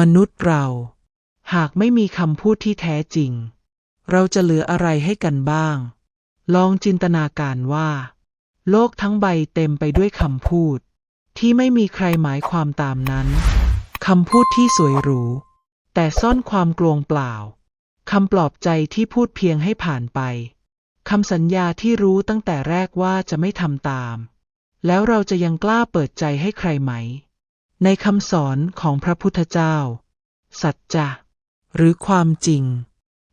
มนุษย์เรา หากไม่มีคำพูดที่แท้จริง เราจะเหลืออะไรให้กันบ้าง ลองจินตนาการว่า โลกทั้งใบเต็มไปด้วยคำพูด ที่ไม่มีใครหมายความตามนั้นคำพูดที่สวยหรู แต่ซ่อนความกลวงเปล่าคำปลอบใจที่พูดเพียงให้ผ่านไปคำสัญญาที่รู้ตั้งแต่แรกว่าจะไม่ทำตาม แล้วเราจะยังกล้าเปิดใจให้ใครไหม ในคำสอนของพระพุทธเจ้า สัจจะ หรือความจริง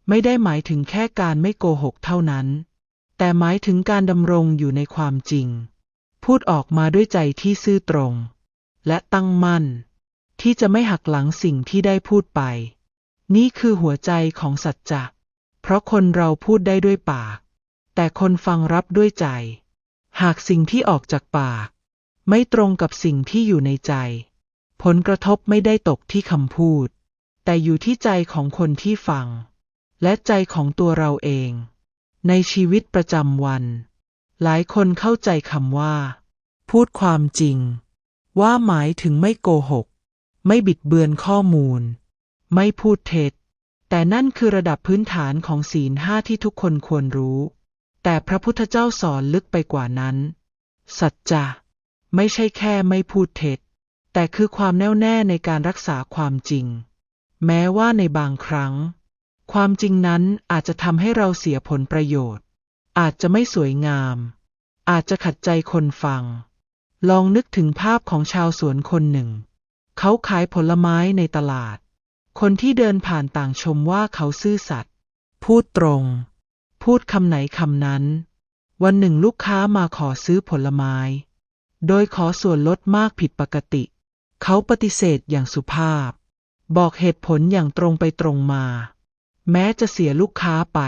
ไม่ได้หมายถึงแค่การไม่โกหกเท่านั้น แต่หมายถึงการดำรงอยู่ในความจริง พูดออกมาด้วยใจที่ซื่อตรง และตั้งมั่น ที่จะไม่หักหลังสิ่งที่ได้พูดไป นี่คือหัวใจของสัจจะเพราะคนเราพูดได้ด้วยปาก แต่คนฟังรับด้วยใจ หากสิ่งที่ออกจากปาก ไม่ตรงกับสิ่งที่อยู่ในใจ ผลกระทบไม่ได้ตกที่คำพูด แต่อยู่ที่ใจของคนที่ฟัง และใจของตัวเราเอง ในชีวิตประจำวัน หลายคนเข้าใจคำว่า พูดความจริง ว่าหมายถึงไม่โกหก ไม่บิดเบือนข้อมูล ไม่พูดเท็จ แต่นั่นคือระดับพื้นฐานของศีลห้าที่ทุกคนควรรู้ แต่พระพุทธเจ้าสอนลึกไปกว่านั้น สัจจะไม่ใช่แค่ไม่พูดเท็จ แต่คือความแน่วแน่ในการรักษาความจริง แม้ว่าในบางครั้ง ความจริงนั้นอาจจะทำให้เราเสียผลประโยชน์ อาจจะไม่สวยงาม อาจจะขัดใจคนฟัง ลองนึกถึงภาพของชาวสวนคนหนึ่ง เขาขายผลไม้ในตลาด คนที่เดินผ่านต่างชมว่าเขาซื่อสัตย์พูดตรง พูดคำไหนคำนั้น วันหนึ่งลูกค้ามาขอซื้อผลไม้ โดยขอส่วนลดมากผิดปกติ เขาปฏิเสธอย่างสุภาพ บอกเหตุผลอย่างตรงไปตรงมา แม้จะเสียลูกค้าไป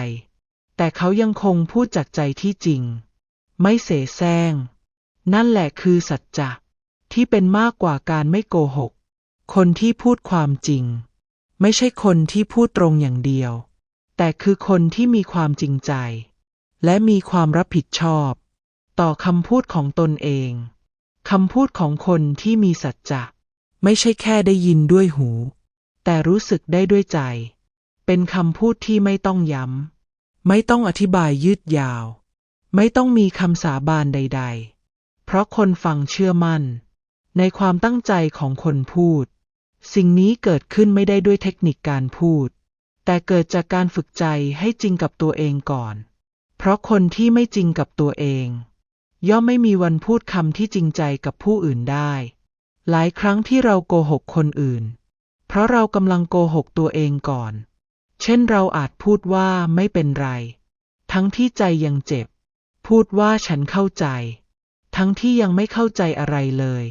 แต่เขายังคงพูดจากใจที่จริง ไม่เสแสร้ง นั่นแหละคือสัจจะที่เป็นมากกว่าการไม่โกหก คนที่พูดความจริง ไม่ใช่คนที่พูดตรงอย่างเดียว แต่คือคนที่มีความจริงใจ และมีความรับผิดชอบ ต่อคำพูดของตนเองคำพูดของคนที่มีสัจจะ ไม่ใช่แค่ได้ยินด้วยหู แต่รู้สึกได้ด้วยใจ เป็นคำพูดที่ไม่ต้องย้ำ ไม่ต้องอธิบายยืดยาว ไม่ต้องมีคำสาบานใด ๆ เพราะคนฟังเชื่อมั่น ในความตั้งใจของคนพูด สิ่งนี้เกิดขึ้นไม่ได้ด้วยเทคนิคการพูด แต่เกิดจากการฝึกใจให้จริงกับตัวเองก่อน เพราะคนที่ไม่จริงกับตัวเอง ย่อมไม่มีวันพูดคำที่จริงใจกับผู้อื่นได้ หลายครั้งที่เราโกหกคนอื่น เพราะเรากำลังโกหกตัวเองก่อน เช่นเราอาจพูดว่าไม่เป็นไร ทั้งที่ใจยังเจ็บ พูดว่าฉันเข้าใจ ทั้งที่ยังไม่เข้าใจอะไรเลย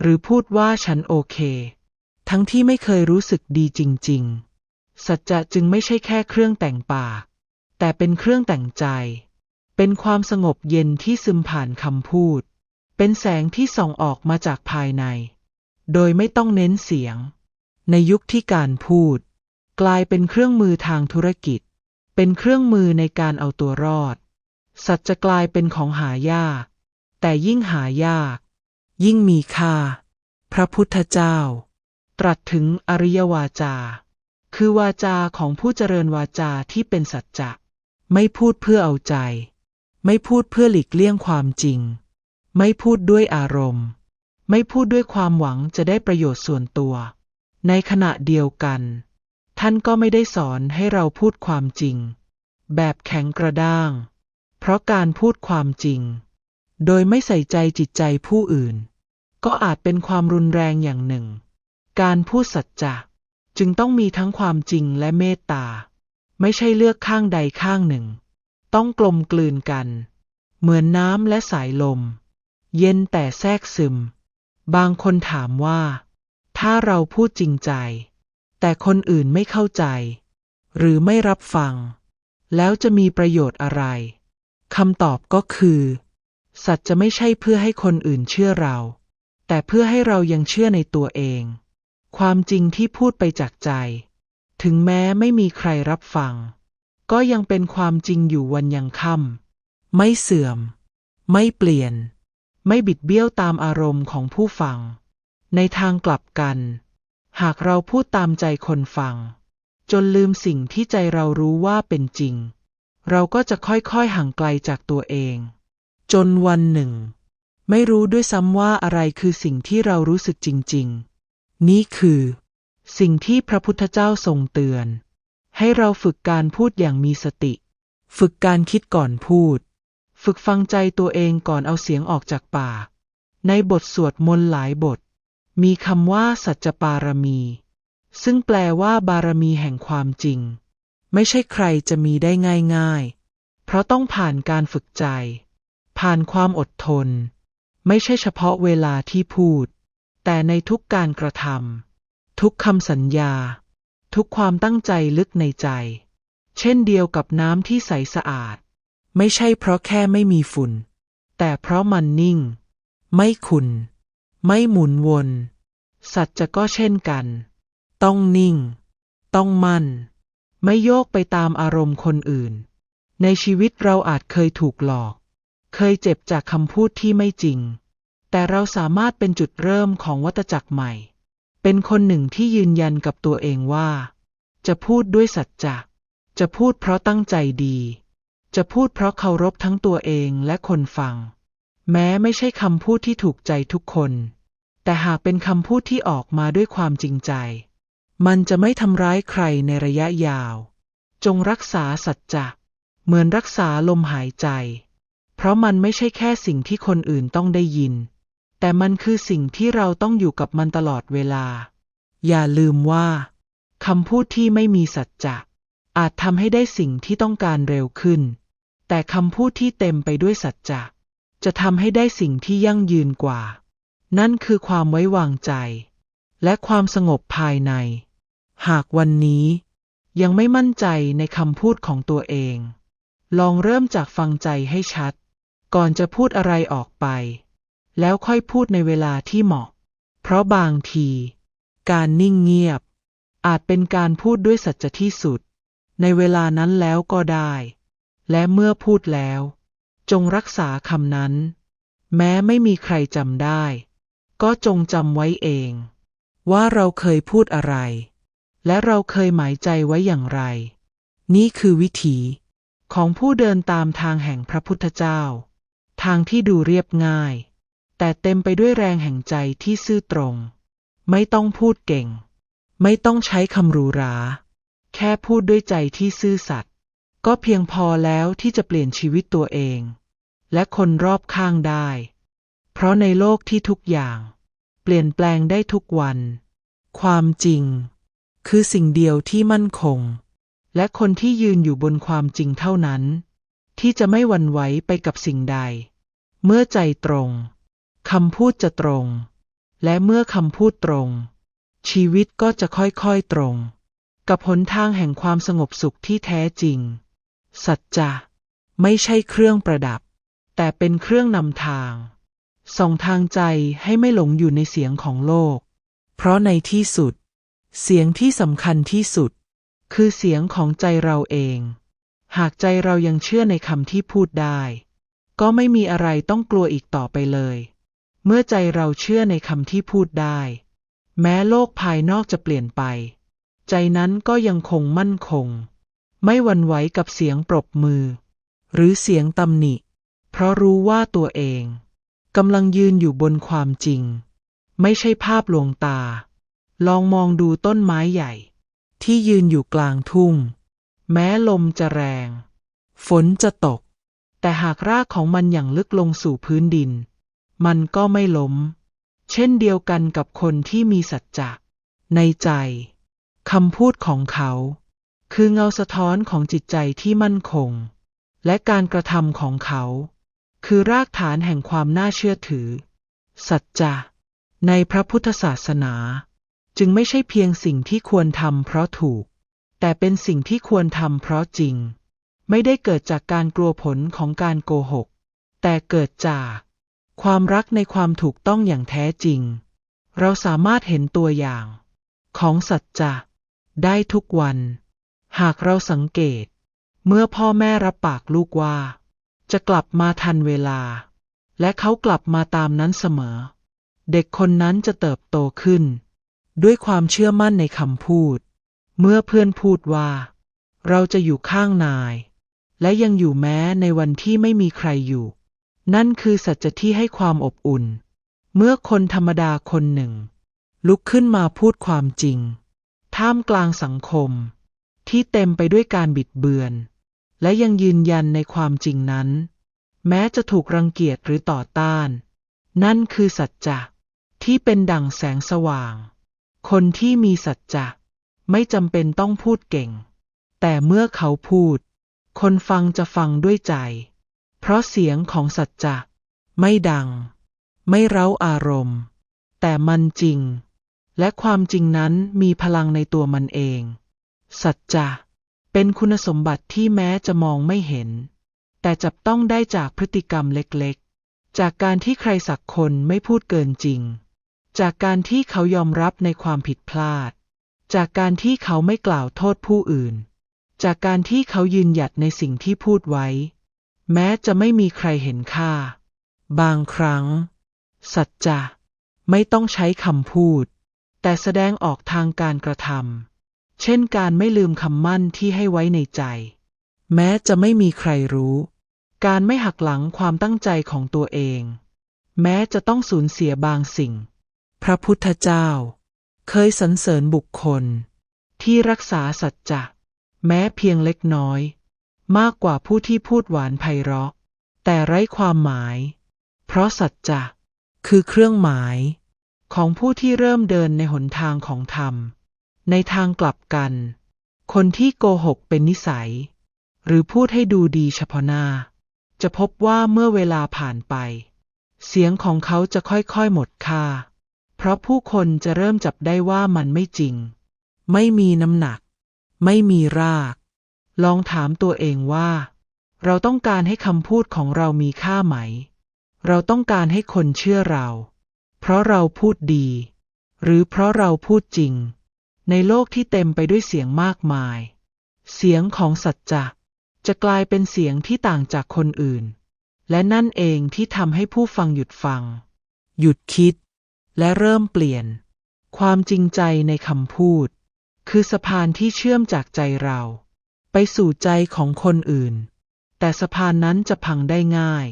หรือพูดว่าฉันโอเค ทั้งที่ไม่เคยรู้สึกดีจริง ๆ สัจจะจึงไม่ใช่แค่เครื่องแต่งปาก แต่เป็นเครื่องแต่งใจ เป็นความสงบเย็นที่ซึมผ่านคำพูด เป็นแสงที่ส่องออกมาจากภายใน โดยไม่ต้องเน้นเสียง ในยุคที่การพูด กลายเป็นเครื่องมือทางธุรกิจ เป็นเครื่องมือในการเอาตัวรอด สัจจะกลายเป็นของหายาก แต่ยิ่งหายาก ยิ่งมีค่า พระพุทธเจ้า ตรัสถึงอริยวาจา คือวาจาของผู้เจริญวาจาที่เป็นสัจจะ ไม่พูดเพื่อเอาใจ ไม่พูดเพื่อหลีกเลี่ยงความจริง ไม่พูดด้วยอารมณ์ ไม่พูดด้วยความหวังจะได้ประโยชน์ส่วนตัว ในขณะเดียวกัน ท่านก็ไม่ได้สอนให้เราพูดความจริง แบบแข็งกระด้าง เพราะการพูดความจริง โดยไม่ใส่ใจจิตใจผู้อื่น ก็อาจเป็นความรุนแรงอย่างหนึ่ง การพูดสัจจะจึงต้องมีทั้งความจริงและเมตตา ไม่ใช่เลือกข้างใดข้างหนึ่ง ต้องกลมกลืนกัน เหมือนน้ำและสายลม เย็นแต่แทรกซึม บางคนถามว่า ถ้าเราพูดจริงใจ แต่คนอื่นไม่เข้าใจ หรือไม่รับฟัง แล้วจะมีประโยชน์อะไรคำตอบก็คือ สัตว์จะไม่ใช่เพื่อให้คนอื่นเชื่อเรา แต่เพื่อให้เรายังเชื่อในตัวเอง ความจริงที่พูดไปจากใจ ถึงแม้ไม่มีใครรับฟัง ก็ยังเป็นความจริงอยู่วันยังค่ำไม่เสื่อม ไม่เปลี่ยน ไม่บิดเบี้ยวตามอารมณ์ของผู้ฟัง ในทางกลับกัน หากเราพูดตามใจคนฟัง จนลืมสิ่งที่ใจเรารู้ว่าเป็นจริง เราก็จะค่อยๆห่างไกลจากตัวเอง จนวันหนึ่ง ไม่รู้ด้วยซ้ำว่าอะไรคือสิ่งที่เรารู้สึกจริง ๆ นี่คือ สิ่งที่พระพุทธเจ้าทรงเตือน ให้เราฝึกการพูดอย่างมีสติ ฝึกการคิดก่อนพูด ฝึกฟังใจตัวเองก่อนเอาเสียงออกจากปาก ในบทสวดมนต์หลายบท มีคำว่าสัจปารมี ซึ่งแปลว่าบารมีแห่งความจริง ไม่ใช่ใครจะมีได้ง่ายๆ เพราะต้องผ่านการฝึกใจ ผ่านความอดทน ไม่ใช่เฉพาะเวลาที่พูด แต่ในทุกการกระทำทุกคำสัญญา ทุกความตั้งใจลึกในใจ เช่นเดียวกับน้ำที่ใสสะอาด ไม่ใช่เพราะแค่ไม่มีฝุ่น แต่เพราะมันนิ่ง ไม่ขุนไม่หมุนวน สัตว์จะก็เช่นกัน ต้องนิ่ง ต้องมั่น ไม่โยกไปตามอารมณ์คนอื่น ในชีวิตเราอาจเคยถูกหลอก เคยเจ็บจากคำพูดที่ไม่จริง แต่เราสามารถเป็นจุดเริ่มของวัตจักรใหม่ เป็นคนหนึ่งที่ยืนยันกับตัวเองว่า จะพูดด้วยสัจจะจะพูดเพราะตั้งใจดี จะพูดเพราะเคารพทั้งตัวเองและคนฟัง แม้ไม่ใช่คำพูดที่ถูกใจทุกคน แต่หากเป็นคำพูดที่ออกมาด้วยความจริงใจ มันจะไม่ทำร้ายใครในระยะยาว จงรักษาสัจจะเหมือนรักษาลมหายใจ เพราะมันไม่ใช่แค่สิ่งที่คนอื่นต้องได้ยิน แต่มันคือสิ่งที่เราต้องอยู่กับมันตลอดเวลา อย่าลืมว่าคำพูดที่ไม่มีสัจจะ อาจทำให้ได้สิ่งที่ต้องการเร็วขึ้น แต่คำพูดที่เต็มไปด้วยสัจจะจะทำให้ได้สิ่งที่ยั่งยืนกว่า นั่นคือความไว้วางใจ และความสงบภายใน หากวันนี้ ยังไม่มั่นใจในคำพูดของตัวเอง ลองเริ่มจากฟังใจให้ชัด ก่อนจะพูดอะไรออกไป แล้วค่อยพูดในเวลาที่เหมาะ เพราะบางที การนิ่งเงียบ อาจเป็นการพูดด้วยสัจจะที่สุด ในเวลานั้นแล้วก็ได้ และเมื่อพูดแล้ว จงรักษาคำนั้น แม้ไม่มีใครจำได้ ก็จงจำไว้เอง ว่าเราเคยพูดอะไร และเราเคยหมายใจไว้อย่างไร นี่คือวิถีของผู้เดินตามทางแห่งพระพุทธเจ้า ทางที่ดูเรียบง่าย แต่เต็มไปด้วยแรงแห่งใจที่ซื่อตรง ไม่ต้องพูดเก่ง ไม่ต้องใช้คำหรูหรา แค่พูดด้วยใจที่ซื่อสัตย์ก็เพียงพอแล้วที่จะเปลี่ยนชีวิตตัวเอง และคนรอบข้างได้ เพราะในโลกที่ทุกอย่าง เปลี่ยนแปลงได้ทุกวัน ความจริง คือสิ่งเดียวที่มั่นคง และคนที่ยืนอยู่บนความจริงเท่านั้น ที่จะไม่หวั่นไหวไปกับสิ่งใด เมื่อใจตรงคำพูดจะตรง และเมื่อคำพูดตรง ชีวิตก็จะค่อยๆตรง กับหนทางแห่งความสงบสุขที่แท้จริง สัจจะไม่ใช่เครื่องประดับ แต่เป็นเครื่องนำทาง ส่องทางใจให้ไม่หลงอยู่ในเสียงของโลก เพราะในที่สุด เสียงที่สำคัญที่สุด คือเสียงของใจเราเอง หากใจเรายังเชื่อในคำที่พูดได้ ก็ไม่มีอะไรต้องกลัวอีกต่อไปเลย เมื่อใจเราเชื่อในคำที่พูดได้ แม้โลกภายนอกจะเปลี่ยนไป ใจนั้นก็ยังคงมั่นคง ไม่หวั่นไหวกับเสียงปรบมือ หรือเสียงตำหนิ เพราะรู้ว่าตัวเองกำลังยืนอยู่บนความจริง ไม่ใช่ภาพลวงตา ลองมองดูต้นไม้ใหญ่ ที่ยืนอยู่กลางทุ่ง แม้ลมจะแรง ฝนจะตก แต่หากรากของมันอย่างลึกลงสู่พื้นดิน มันก็ไม่ล้ม เช่นเดียวกันกับคนที่มีสัจจะในใจ คำพูดของเขา คือเงาสะท้อนของจิตใจที่มั่นคง และการกระทำของเขา คือรากฐานแห่งความน่าเชื่อถือ สัจจะในพระพุทธศาสนา จึงไม่ใช่เพียงสิ่งที่ควรทำเพราะถูก แต่เป็นสิ่งที่ควรทำเพราะจริง ไม่ได้เกิดจากการกลัวผลของการโกหก แต่เกิดจาก ความรักในความถูกต้องอย่างแท้จริง เราสามารถเห็นตัวอย่าง ของสัจจะ ได้ทุกวัน หากเราสังเกต เมื่อพ่อแม่รับปากลูกว่า จะกลับมาทันเวลา และเขากลับมาตามนั้นเสมอ เด็กคนนั้นจะเติบโตขึ้น ด้วยความเชื่อมั่นในคำพูด เมื่อเพื่อนพูดว่า เราจะอยู่ข้างนาย และยังอยู่แม้ในวันที่ไม่มีใครอยู่ นั่นคือสัจจะที่ให้ความอบอุ่น เมื่อคนธรรมดาคนหนึ่ง ลุกขึ้นมาพูดความจริง ท่ามกลางสังคม ที่เต็มไปด้วยการบิดเบือน และยังยืนยันในความจริงนั้น แม้จะถูกรังเกียจหรือต่อต้าน นั่นคือสัจจะที่เป็นดั่งแสงสว่าง คนที่มีสัจจะไม่จำเป็นต้องพูดเก่ง แต่เมื่อเขาพูด คนฟังจะฟังด้วยใจ เพราะเสียงของสัจจะไม่ดัง ไม่เร้าอารมณ์ แต่มันจริง และความจริงนั้นมีพลังในตัวมันเอง สัจจะเป็นคุณสมบัติที่แม้จะมองไม่เห็น แต่จับต้องได้จากพฤติกรรมเล็กๆ จากการที่ใครสักคนไม่พูดเกินจริง จากการที่เขายอมรับในความผิดพลาด จากการที่เขาไม่กล่าวโทษผู้อื่น จากการที่เขายืนหยัดในสิ่งที่พูดไว้ แม้จะไม่มีใครเห็นค่า บางครั้ง สัจจะไม่ต้องใช้คำพูด แต่แสดงออกทางการกระทำเช่นการไม่ลืมคำมั่นที่ให้ไว้ในใจ แม้จะไม่มีใครรู้ การไม่หักหลังความตั้งใจของตัวเอง แม้จะต้องสูญเสียบางสิ่ง พระพุทธเจ้า เคยสรรเสริญบุคคล ที่รักษาสัจจะแม้เพียงเล็กน้อย มากกว่าผู้ที่พูดหวานไพเราะ แต่ไร้ความหมาย เพราะสัจจะคือเครื่องหมาย ของผู้ที่เริ่มเดินในหนทางของธรรม ในทางกลับกัน คนที่โกหกเป็นนิสัย หรือพูดให้ดูดีเฉพาะหน้า จะพบว่าเมื่อเวลาผ่านไป เสียงของเขาจะค่อยๆหมดค่า เพราะผู้คนจะเริ่มจับได้ว่ามันไม่จริง ไม่มีน้ำหนัก ไม่มีราก ลองถามตัวเองว่า เราต้องการให้คำพูดของเรามีค่าไหม เราต้องการให้คนเชื่อเรา ราะเราพูดดี หรือเพราะเราพูดจริง ในโลกที่เต็มไปด้วยเสียงมากมาย เสียงของสัจจะจะกลายเป็นเสียงที่ต่างจากคนอื่น และนั่นเองที่ทำให้ผู้ฟังหยุดฟัง หยุดคิด และเริ่มเปลี่ยน ความจริงใจในคำพูด คือสะพานที่เชื่อมจากใจเรา ไปสู่ใจของคนอื่น แต่สะพานนั้นจะพังได้ง่าย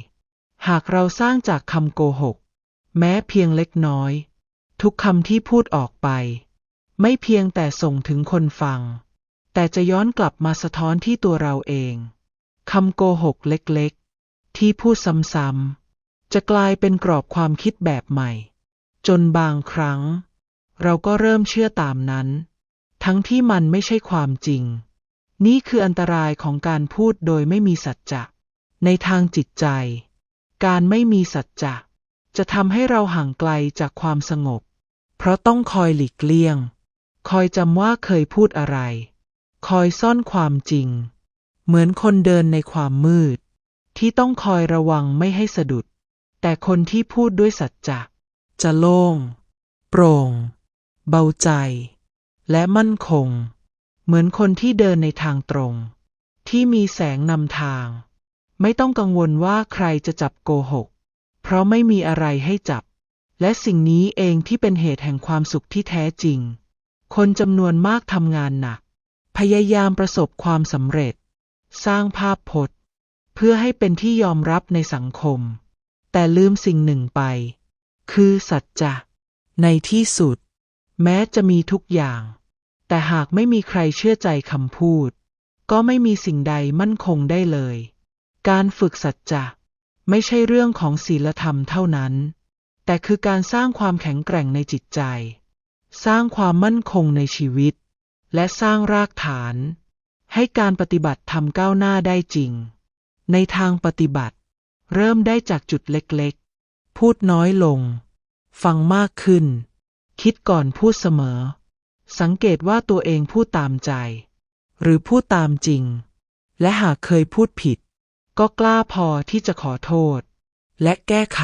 หากเราสร้างจากคำโกหก แม้เพียงเล็กน้อย ทุกคำที่พูดออกไป ไม่เพียงแต่ส่งถึงคนฟัง แต่จะย้อนกลับมาสะท้อนที่ตัวเราเองคำโกหกเล็กๆ ที่พูดซ้ำๆจะกลายเป็นกรอบความคิดแบบใหม่ จนบางครั้ง เราก็เริ่มเชื่อตามนั้น ทั้งที่มันไม่ใช่ความจริง นี่คืออันตรายของการพูดโดยไม่มีสัจจะในทางจิตใจ การไม่มีสัจจะ จะทำให้เราห่างไกลจากความสงบ เพราะต้องคอยหลีกเลี่ยง คอยจำว่าเคยพูดอะไร คอยซ่อนความจริง เหมือนคนเดินในความมืด ที่ต้องคอยระวังไม่ให้สะดุด แต่คนที่พูดด้วยสัจจะจะโล่ง โปร่ง เบาใจ และมั่นคง เหมือนคนที่เดินในทางตรง ที่มีแสงนำทาง ไม่ต้องกังวลว่าใครจะจับโกหก เพราะไม่มีอะไรให้จับ และสิ่งนี้เองที่เป็นเหตุแห่งความสุขที่แท้จริง คนจำนวนมากทำงานหนัก พยายามประสบความสำเร็จ สร้างภาพพจน์ เพื่อให้เป็นที่ยอมรับในสังคม แต่ลืมสิ่งหนึ่งไป คือสัจจะในที่สุด แม้จะมีทุกอย่าง แต่หากไม่มีใครเชื่อใจคำพูด ก็ไม่มีสิ่งใดมั่นคงได้เลย การฝึกสัจจะ ไม่ใช่เรื่องของศีลธรรมเท่านั้น แต่คือการสร้างความแข็งแกร่งในจิตใจ สร้างความมั่นคงในชีวิต และสร้างรากฐาน ให้การปฏิบัติทำก้าวหน้าได้จริง ในทางปฏิบัติ เริ่มได้จากจุดเล็กๆ พูดน้อยลง ฟังมากขึ้น คิดก่อนพูดเสมอ สังเกตว่าตัวเองพูดตามใจ หรือพูดตามจริง และหากเคยพูดผิด ก็กล้าพอที่จะขอโทษ และแก้ไข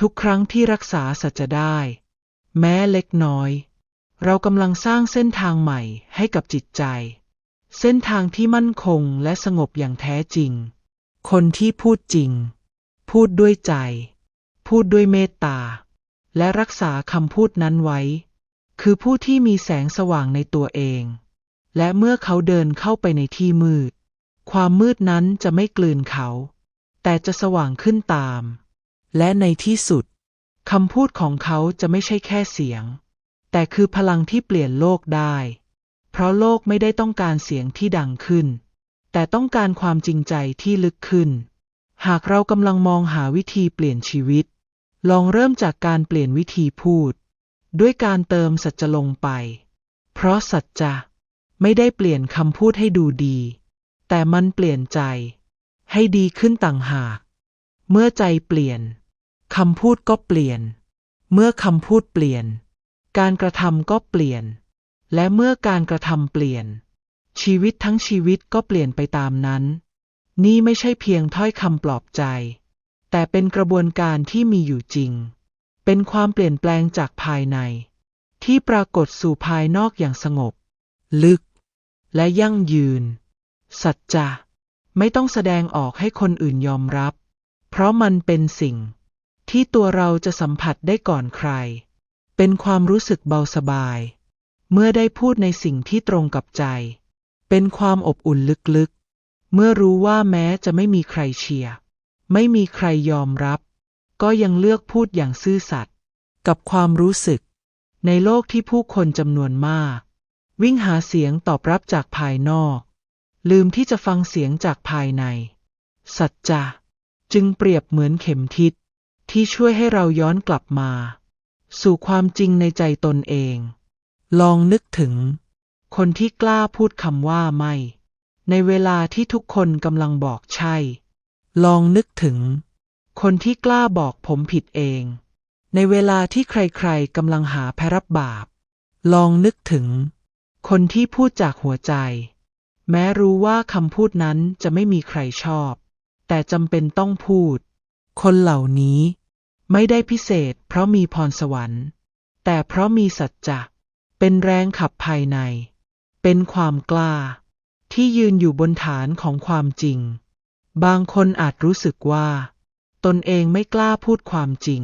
ทุกครั้งที่รักษาสัจจะได้ แม้เล็กน้อย เรากำลังสร้างเส้นทางใหม่ให้กับจิตใจ เส้นทางที่มั่นคงและสงบอย่างแท้จริง คนที่พูดจริง พูดด้วยใจ พูดด้วยเมตตา และรักษาคำพูดนั้นไว้ คือผู้ที่มีแสงสว่างในตัวเอง และเมื่อเขาเดินเข้าไปในที่มืด ความมืดนั้นจะไม่กลืนเขา แต่จะสว่างขึ้นตาม และในที่สุดคำพูดของเขาจะไม่ใช่แค่เสียง แต่คือพลังที่เปลี่ยนโลกได้ เพราะโลกไม่ได้ต้องการเสียงที่ดังขึ้น แต่ต้องการความจริงใจที่ลึกขึ้น หากเรากำลังมองหาวิธีเปลี่ยนชีวิต ลองเริ่มจากการเปลี่ยนวิธีพูด ด้วยการเติมสัจจะลงไป เพราะสัจจะไม่ได้เปลี่ยนคำพูดให้ดูดี แต่มันเปลี่ยนใจ ให้ดีขึ้นต่างหาก เมื่อใจเปลี่ยนคำพูดก็เปลี่ยน เมื่อคำพูดเปลี่ยน การกระทำก็เปลี่ยน และเมื่อการกระทำเปลี่ยน ชีวิตทั้งชีวิตก็เปลี่ยนไปตามนั้น นี่ไม่ใช่เพียงถ้อยคำปลอบใจ แต่เป็นกระบวนการที่มีอยู่จริง เป็นความเปลี่ยนแปลงจากภายใน ที่ปรากฏสู่ภายนอกอย่างสงบ ลึก และยั่งยืน สัจจะไม่ต้องแสดงออกให้คนอื่นยอมรับ เพราะมันเป็นสิ่งที่ตัวเราจะสัมผัสได้ก่อนใคร เป็นความรู้สึกเบาสบาย เมื่อได้พูดในสิ่งที่ตรงกับใจ เป็นความอบอุ่นลึกๆ เมื่อรู้ว่าแม้จะไม่มีใครเชียร์ ไม่มีใครยอมรับ ก็ยังเลือกพูดอย่างซื่อสัตย์กับความรู้สึก ในโลกที่ผู้คนจำนวนมาก วิ่งหาเสียงตอบรับจากภายนอก ลืมที่จะฟังเสียงจากภายใน สัจจะจึงเปรียบเหมือนเข็มทิศที่ช่วยให้เราย้อนกลับมา สู่ความจริงในใจตนเอง ลองนึกถึง คนที่กล้าพูดคำว่าไม่ ในเวลาที่ทุกคนกำลังบอกใช่ ลองนึกถึง คนที่กล้าบอกผมผิดเอง ในเวลาที่ใครๆกำลังหาแพรับบาป ลองนึกถึง คนที่พูดจากหัวใจ แม้รู้ว่าคำพูดนั้นจะไม่มีใครชอบ แต่จำเป็นต้องพูด คนเหล่านี้ไม่ได้พิเศษเพราะมีพรสวรรค์ แต่เพราะมีสัจจะเป็นแรงขับภายใน เป็นความกล้า ที่ยืนอยู่บนฐานของความจริง บางคนอาจรู้สึกว่า ตนเองไม่กล้าพูดความจริง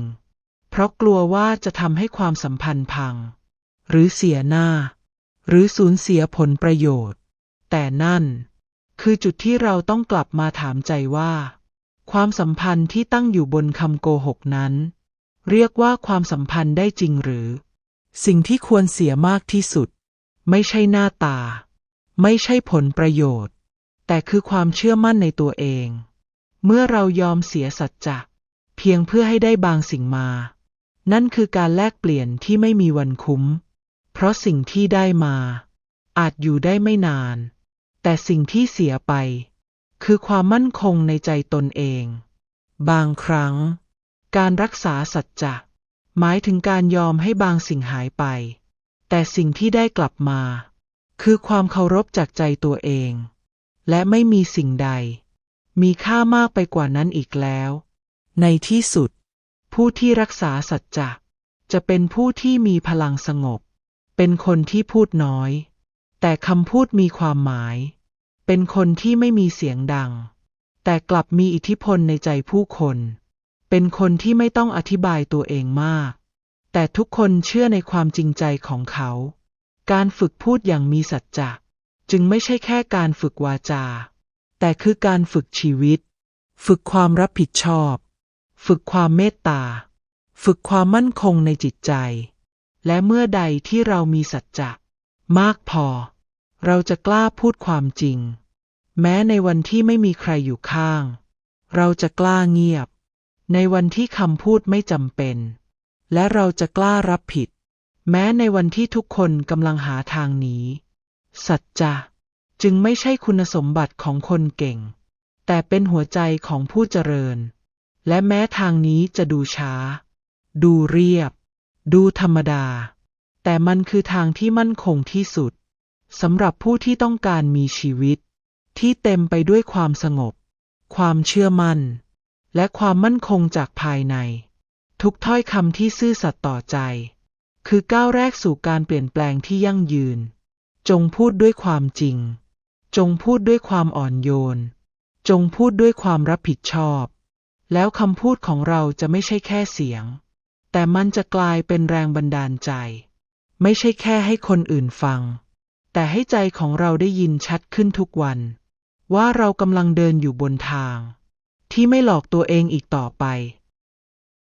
เพราะกลัวว่าจะทำให้ความสัมพันธ์พัง หรือเสียหน้า หรือสูญเสียผลประโยชน์ แต่นั่น คือจุดที่เราต้องกลับมาถามใจว่า ความสัมพันธ์ที่ตั้งอยู่บนคำโกหกนั้น เรียกว่าความสัมพันธ์ได้จริงหรือ สิ่งที่ควรเสียมากที่สุด ไม่ใช่หน้าตา ไม่ใช่ผลประโยชน์ แต่คือความเชื่อมั่นในตัวเอง เมื่อเรายอมเสียสัจจะเพียงเพื่อให้ได้บางสิ่งมา นั่นคือการแลกเปลี่ยนที่ไม่มีวันคุ้ม เพราะสิ่งที่ได้มา อาจอยู่ได้ไม่นาน แต่สิ่งที่เสียไป คือความมั่นคงในใจตนเอง บางครั้ง การรักษาสัจจะหมายถึงการยอมให้บางสิ่งหายไป แต่สิ่งที่ได้กลับมา คือความเคารพจากใจตัวเอง และไม่มีสิ่งใด มีค่ามากไปกว่านั้นอีกแล้ว ในที่สุด ผู้ที่รักษาสัจจะจะเป็นผู้ที่มีพลังสงบ เป็นคนที่พูดน้อย แต่คำพูดมีความหมาย เป็นคนที่ไม่มีเสียงดัง แต่กลับมีอิทธิพลในใจผู้คน เป็นคนที่ไม่ต้องอธิบายตัวเองมาก แต่ทุกคนเชื่อในความจริงใจของเขา การฝึกพูดอย่างมีสัจจะจึงไม่ใช่แค่การฝึกวาจา แต่คือการฝึกชีวิต ฝึกความรับผิดชอบ ฝึกความเมตตา ฝึกความมั่นคงในจิตใจ และเมื่อใดที่เรามีสัจจะมากพอ เราจะกล้าพูดความจริง แม้ในวันที่ไม่มีใครอยู่ข้าง เราจะกล้าเงียบ ในวันที่คำพูดไม่จำเป็น และเราจะกล้ารับผิด แม้ในวันที่ทุกคนกำลังหาทางหนีสัจจะจึงไม่ใช่คุณสมบัติของคนเก่ง แต่เป็นหัวใจของผู้เจริญ และแม้ทางนี้จะดูช้า ดูเรียบ ดูธรรมดา แต่มันคือทางที่มั่นคงที่สุด สำหรับผู้ที่ต้องการมีชีวิต ที่เต็มไปด้วยความสงบ ความเชื่อมั่น และความมั่นคงจากภายใน ทุกถ้อยคำที่ซื่อสัตย์ต่อใจ คือก้าวแรกสู่การเปลี่ยนแปลงที่ยั่งยืน จงพูดด้วยความจริง จงพูดด้วยความอ่อนโยน จงพูดด้วยความรับผิดชอบ แล้วคำพูดของเราจะไม่ใช่แค่เสียง แต่มันจะกลายเป็นแรงบันดาลใจ ไม่ใช่แค่ให้คนอื่นฟัง แต่ให้ใจของเราได้ยินชัดขึ้นทุกวัน ว่าเรากำลังเดินอยู่บนทาง ที่ไม่หลอกตัวเองอีกต่อไป